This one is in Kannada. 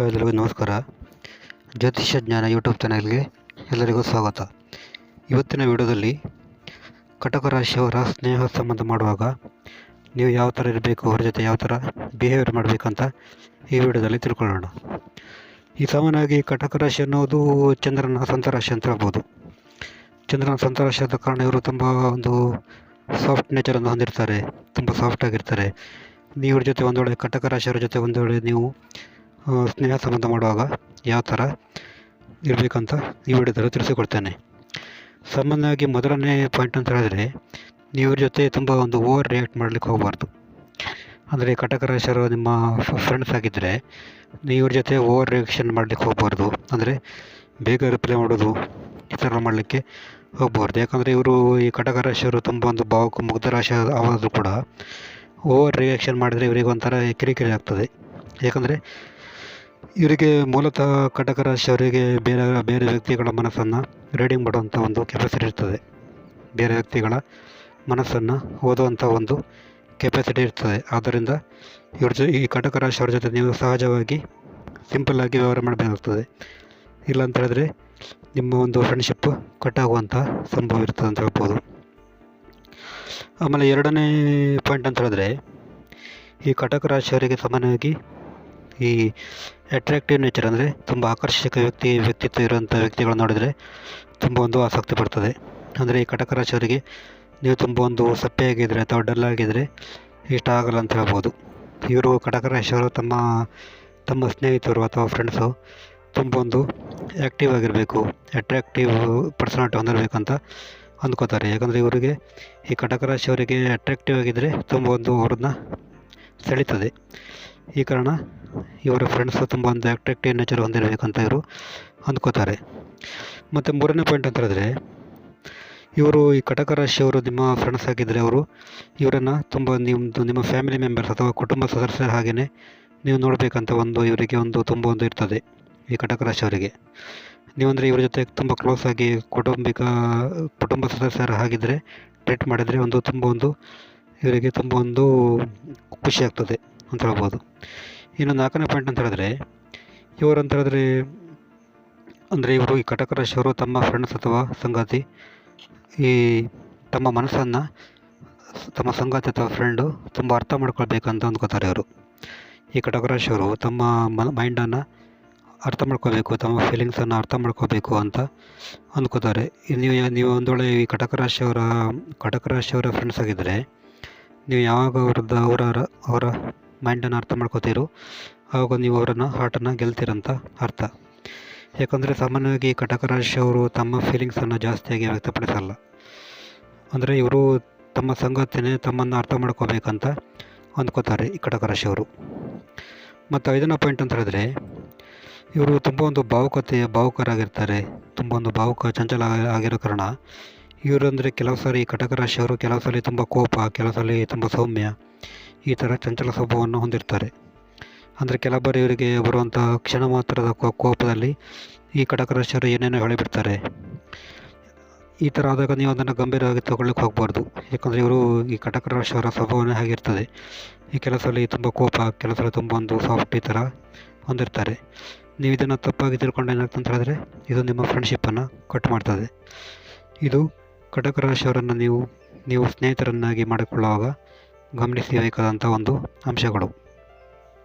ಎಲ್ಲರಿಗೂ ನಮಸ್ಕಾರ. ಜ್ಯೋತಿಷ್ಯ ಜ್ಞಾನ ಯೂಟ್ಯೂಬ್ ಚಾನಲ್ಗೆ ಎಲ್ಲರಿಗೂ ಸ್ವಾಗತ. ಇವತ್ತಿನ ವಿಡಿಯೋದಲ್ಲಿ ಕಟಕ ರಾಶಿಯವರ ಸ್ನೇಹ ಸಂಬಂಧ ಮಾಡುವಾಗ ನೀವು ಯಾವ ಥರ ಇರಬೇಕು, ಅವ್ರ ಜೊತೆ ಯಾವ ಥರ ಬಿಹೇವಿಯರ್ ಮಾಡಬೇಕಂತ ಈ ವಿಡಿಯೋದಲ್ಲಿ ತಿಳ್ಕೊಳ್ಳೋಣ. ಈ ಸಾಮಾನ್ಯವಾಗಿ ಕಟಕ ರಾಶಿ ಅನ್ನೋದು ಚಂದ್ರನ ಸ್ವಂತ ರಾಶಿ ಅಂತ ಹೇಳ್ಬೋದು. ಚಂದ್ರನ ಸ್ವಂತ ರಾಶಿ ಆದ ಕಾರಣ ಇವರು ತುಂಬ ಒಂದು ಸಾಫ್ಟ್ ನೇಚರನ್ನು ಹೊಂದಿರ್ತಾರೆ, ತುಂಬ ಸಾಫ್ಟ್ ಆಗಿರ್ತಾರೆ. ನೀವು ಜೊತೆ ಒಂದೊಳ್ಳೆ ಕಟಕ ರಾಶಿಯವರ ಜೊತೆ ಒಂದೊಳ್ಳೆ ನೀವು ಸ್ನೇಹ ಸಂಬಂಧ ಮಾಡುವಾಗ ಯಾವ ಥರ ಇರಬೇಕಂತ ಈ ವಿಡಿಯೋದಲ್ಲಿ ತಿಳಿಸಿಕೊಡ್ತೇನೆ. ಸಾಮಾನ್ಯವಾಗಿ ಮೊದಲನೇ ಪಾಯಿಂಟ್ ಅಂತ ಹೇಳಿದ್ರೆ ನೀವು ಜೊತೆ ತುಂಬ ಒಂದು ಓವರ್ ರಿಯಾಕ್ಟ್ ಮಾಡಲಿಕ್ಕೆ ಹೋಗಬಾರ್ದು. ಅಂದರೆ ಕಟಕ ರಾಶರು ನಿಮ್ಮ ಫ್ರೆಂಡ್ಸ್ ಆಗಿದ್ದರೆ ನೀವು ಇವ್ರ ಜೊತೆ ಓವರ್ ರಿಯಾಕ್ಷನ್ ಮಾಡಲಿಕ್ಕೆ ಹೋಗಬಾರ್ದು. ಅಂದರೆ ಬೇಗ ರಿಪ್ಲೈ ಮಾಡೋದು ಈ ಥರ ಮಾಡಲಿಕ್ಕೆ ಹೋಗಬಾರ್ದು. ಯಾಕಂದರೆ ಇವರು ಈ ಕಟಕ ರಾಶಿಯವರು ತುಂಬ ಒಂದು ಭಾವಕ್ಕೆ ಮುಗ್ಧ ರಾಶಿ ಆದರೂ ಕೂಡ ಓವರ್ ರಿಯಾಕ್ಷನ್ ಮಾಡಿದರೆ ಇವರಿಗೆ ಒಂಥರ ಕಿರಿಕಿರಿ ಆಗ್ತದೆ. ಯಾಕಂದರೆ ಇವರಿಗೆ ಮೂಲತಃ ಕಟಕ ರಾಶಿಯವರಿಗೆ ಬೇರೆ ಬೇರೆ ವ್ಯಕ್ತಿಗಳ ಮನಸ್ಸನ್ನು ರೀಡಿಂಗ್ ಮಾಡುವಂಥ ಒಂದು ಕೆಪಾಸಿಟಿ ಇರ್ತದೆ. ಬೇರೆ ವ್ಯಕ್ತಿಗಳ ಮನಸ್ಸನ್ನು ಓದುವಂಥ ಒಂದು ಕೆಪಾಸಿಟಿ ಇರ್ತದೆ. ಆದ್ದರಿಂದ ಇವ್ರ ಜೊ, ಈ ಕಟಕ ರಾಶಿಯವ್ರ ಜೊತೆ ನೀವು ಸಹಜವಾಗಿ ಸಿಂಪಲ್ಲಾಗಿ ವ್ಯವಹಾರ ಮಾಡಬೇಕಾಗ್ತದೆ. ಇಲ್ಲ ಅಂತ ಹೇಳಿದ್ರೆ ನಿಮ್ಮ ಒಂದು ಫ್ರೆಂಡ್ಶಿಪ್ಪು ಕಟ್ಟಾಗುವಂಥ ಸಂಭವ ಇರ್ತದೆ ಅಂತ ಹೇಳ್ಬೋದು. ಆಮೇಲೆ ಎರಡನೇ ಪಾಯಿಂಟ್ ಅಂತ ಹೇಳಿದ್ರೆ ಈ ಕಟಕ ರಾಶಿಯವರಿಗೆ ಸಾಮಾನ್ಯವಾಗಿ ಈ ಅಟ್ರಾಕ್ಟಿವ್ ನೇಚರ್ ಅಂದರೆ ತುಂಬ ಆಕರ್ಷಕ ವ್ಯಕ್ತಿ, ವ್ಯಕ್ತಿತ್ವ ಇರುವಂಥ ವ್ಯಕ್ತಿಗಳನ್ನು ನೋಡಿದರೆ ತುಂಬ ಒಂದು ಆಸಕ್ತಿ ಪಡ್ತದೆ. ಅಂದರೆ ಈ ಕಟಕ ರಾಶಿಯವರಿಗೆ ನೀವು ತುಂಬ ಒಂದು ಸಪ್ಪೆಯಾಗಿದ್ದರೆ ಅಥವಾ ಡಲ್ ಆಗಿದ್ದರೆ ಇಷ್ಟ ಆಗಲ್ಲ ಅಂತ ಹೇಳ್ಬೋದು. ಇವರು ಕಟಕ ರಾಶಿಯವರು ತಮ್ಮ ತಮ್ಮ ಸ್ನೇಹಿತರು ಅಥವಾ ಫ್ರೆಂಡ್ಸು ತುಂಬ ಒಂದು ಆ್ಯಕ್ಟಿವ್ ಆಗಿರಬೇಕು. ಅಟ್ರಾಕ್ಟಿವ್ ಪರ್ಸನಾಲಿಟಿ ಹೊಂದಿರಬೇಕಂತ ಅಂದ್ಕೋತಾರೆ. ಯಾಕಂದರೆ ಇವರಿಗೆ ಈ ಕಟಕ ರಾಶಿಯವರಿಗೆ ಅಟ್ರಾಕ್ಟಿವ್ ಆಗಿದ್ದರೆ ತುಂಬ ಒಂದು ಅವ್ರನ್ನ ಸೆಳೀತದೆ. ಈ ಕಾರಣ ಇವರ ಫ್ರೆಂಡ್ಸು ತುಂಬ ಒಂದು ಅಟ್ರಾಕ್ಟಿವ್ ನೇಚರ್ ಹೊಂದಿರಬೇಕಂತ ಇವರು ಅಂದ್ಕೋತಾರೆ. ಮತ್ತು ಮೂರನೇ ಪಾಯಿಂಟ್ ಅಂತ ಹೇಳಿದ್ರೆ, ಇವರು ಈ ಕಟಕ ರಾಶಿಯವರು ನಿಮ್ಮ ಫ್ರೆಂಡ್ಸ್ ಆಗಿದ್ದರೆ ಅವರು ಇವರನ್ನು ತುಂಬ ನಿಮ್ಮದು ನಿಮ್ಮ ಫ್ಯಾಮಿಲಿ ಮೆಂಬರ್ಸ್ ಅಥವಾ ಕುಟುಂಬ ಸದಸ್ಯರ ಹಾಗೆಯೇ ನೀವು ನೋಡಬೇಕಂತ ಒಂದು ಇವರಿಗೆ ಒಂದು ತುಂಬ ಒಂದು ಇರ್ತದೆ ಈ ಕಟಕ ರಾಶಿಯವರಿಗೆ ನೀವಂದರೆ ಇವರ ಜೊತೆ ತುಂಬ ಕ್ಲೋಸ್ ಆಗಿ ಕುಟುಂಬಿಕ, ಕುಟುಂಬ ಸದಸ್ಯರ ಹಾಗಿದ್ದರೆ ಟ್ರೀಟ್ ಮಾಡಿದರೆ ಒಂದು ತುಂಬ ಒಂದು ಇವರಿಗೆ ತುಂಬ ಒಂದು ಖುಷಿ ಆಗ್ತದೆ ಅಂತ ಹೇಳ್ಬೋದು. ಇನ್ನು ನಾಲ್ಕನೇ ಪಾಯಿಂಟ್ ಅಂತ ಹೇಳಿದ್ರೆ, ಇವರು ಅಂತ ಹೇಳಿದ್ರೆ, ಅಂದರೆ ಇವರು ಈ ಕಟಕ ರಾಶಿಯವರು ತಮ್ಮ ಫ್ರೆಂಡ್ಸ್ ಅಥವಾ ಸಂಗಾತಿ, ಈ ತಮ್ಮ ಮನಸ್ಸನ್ನು ತಮ್ಮ ಸಂಗಾತಿ ಅಥವಾ ಫ್ರೆಂಡು ತುಂಬ ಅರ್ಥ ಮಾಡ್ಕೊಳ್ಬೇಕಂತ ಅಂದ್ಕೋತಾರೆ ಇವರು. ಈ ಕಟಕ ರಾಶಿಯವರು ತಮ್ಮ ಮ ಮೈಂಡನ್ನು ಅರ್ಥ ಮಾಡ್ಕೋಬೇಕು ತಮ್ಮ ಫೀಲಿಂಗ್ಸನ್ನು ಅರ್ಥ ಮಾಡ್ಕೋಬೇಕು ಅಂತ ಅಂದ್ಕೋತಾರೆ ನೀವು ನೀವು ಒಂದು ವೇಳೆ ಈ ಕಟಕ ರಾಶಿಯವರ ಕಟಕ ರಾಶಿಯವರ ಫ್ರೆಂಡ್ಸ್ ಆಗಿದ್ದರೆ ನೀವು ಯಾವಾಗ ಅವ್ರದ್ದು, ಅವರ ಅವರ ಮೈಂಡನ್ನು ಅರ್ಥ ಮಾಡ್ಕೋತೀರೋ, ಆವಾಗ ನೀವು ಅವರನ್ನು ಹಾರ್ಟನ್ನು ಗೆಲ್ತೀರಂತ ಅರ್ಥ. ಯಾಕಂದರೆ ಸಾಮಾನ್ಯವಾಗಿ ಕಟಕ ರಾಶಿಯವರು ತಮ್ಮ ಫೀಲಿಂಗ್ಸನ್ನು ಜಾಸ್ತಿಯಾಗಿ ವ್ಯಕ್ತಪಡಿಸಲ್ಲ. ಅಂದರೆ ಇವರು ತಮ್ಮ ಸಂಗತಿನೇ ತಮ್ಮನ್ನು ಅರ್ಥ ಮಾಡ್ಕೋಬೇಕಂತ ಅಂದ್ಕೋತಾರೆ ಈ ಕಟಕ ರಾಶಿಯವರು ಮತ್ತು ಐದನೇ ಪಾಯಿಂಟ್ ಅಂತ ಹೇಳಿದ್ರೆ, ಇವರು ತುಂಬ ಒಂದು ಭಾವುಕತೆ ಭಾವುಕರಾಗಿರ್ತಾರೆ, ತುಂಬ ಒಂದು ಭಾವುಕ ಚಂಚಲ ಆಗಿರೋ ಕಾರಣ ಇವರು ಅಂದರೆ ಕೆಲವು ಸಾರಿ ಕಟಕ ರಾಶಿಯವರು ಕೆಲವು ಸಲ ತುಂಬ ಕೋಪ, ಕೆಲವು ಸಲ ತುಂಬ ಸೌಮ್ಯ ಈ ಥರ ಚಂಚಲ ಸ್ವಭಾವವನ್ನು ಹೊಂದಿರ್ತಾರೆ. ಅಂದರೆ ಕೆಲವರು ಇವರಿಗೆ ಬರುವಂಥ ಕ್ಷಣ ಮಾತ್ರದ ಕೋಪದಲ್ಲಿ ಈ ಕಟಕ ರಾಶಿಯವರು ಏನೇನೋ ಹೇಳಿಬಿಡ್ತಾರೆ. ಈ ಥರ ಆದಾಗ ನೀವು ಅದನ್ನು ಗಂಭೀರವಾಗಿ ತಗೊಳ್ಳಿಕ್ಕೆ ಹೋಗಬಾರ್ದು. ಯಾಕಂದರೆ ಇವರು ಈ ಕಟಕ ರಾಶಿಯವರ ಸ್ವಭಾವನೇ ಹಾಗಿರ್ತದೆ. ಈ ಕೆಲಸದಲ್ಲಿ ತುಂಬ ಕೋಪ, ಕೆಲಸದಲ್ಲಿ ತುಂಬ ಒಂದು ಸಾಫ್ಟ್ ಈ ಥರ ಹೊಂದಿರ್ತಾರೆ. ನೀವು ಇದನ್ನು ತಪ್ಪಾಗಿ ತಿಳ್ಕೊಂಡು ಏನಾಗ್ತದೆ ಅಂತ ಹೇಳಿದ್ರೆ ಇದು ನಿಮ್ಮ ಫ್ರೆಂಡ್ಶಿಪ್ಪನ್ನು ಕಟ್ ಮಾಡ್ತದೆ. ಇದು ಕಟಕ ರಾಶಿಯವರನ್ನು ನೀವು ನೀವು ಸ್ನೇಹಿತರನ್ನಾಗಿ ಮಾಡಿಕೊಳ್ಳುವಾಗ ಗಮನಿಸಬೇಕಾದಂಥ ಒಂದು ಅಂಶಗಳು.